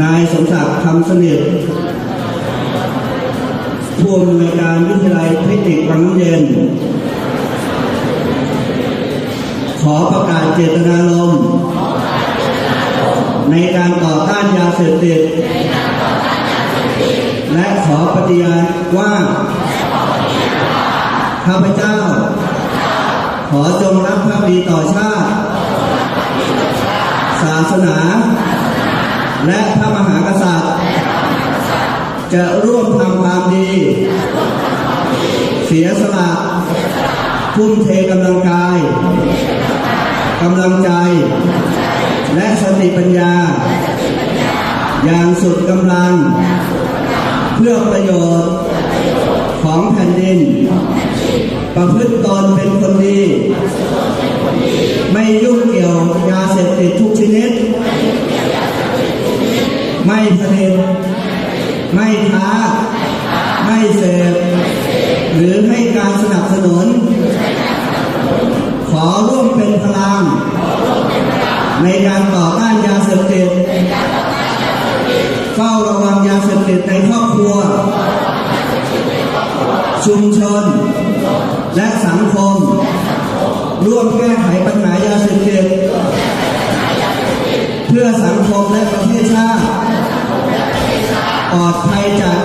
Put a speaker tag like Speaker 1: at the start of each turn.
Speaker 1: นายสมศักดิ์คำสนิทผู้อำนวยการวิทยาลัยเทคนิคบางน้ำเย็น ขอประกาศเจตนารมณ์ในการต่อต้านยาเสพติด และขอปฏิญาณว่า ข้าพเจ้า ขอจงรักภักดีต่อชาติ ศาสนา และพระมหากษัตริย์ จะร่วมทำความดี เสียสละทุ่มเทกำลังกายกำลังใจ และสติปัญญา อย่างสุดกำลัง เพื่อประโยชน์ของแผ่นดิน ประพฤติตนเป็นคนดี ไม่ยุ่งเกี่ยวยาเสพติดทุกชนิด ไม่ผลิตไม่ค้า ไม่เสพหรือให้การสนับสนุน ขอร่วมเป็นพลังในการต่อต้านยาเสพติดเฝ้าระวังยาเสพติดในครอบครัว ชุมชน และสังคม ร่วมแก้ไข ออกไทยจาก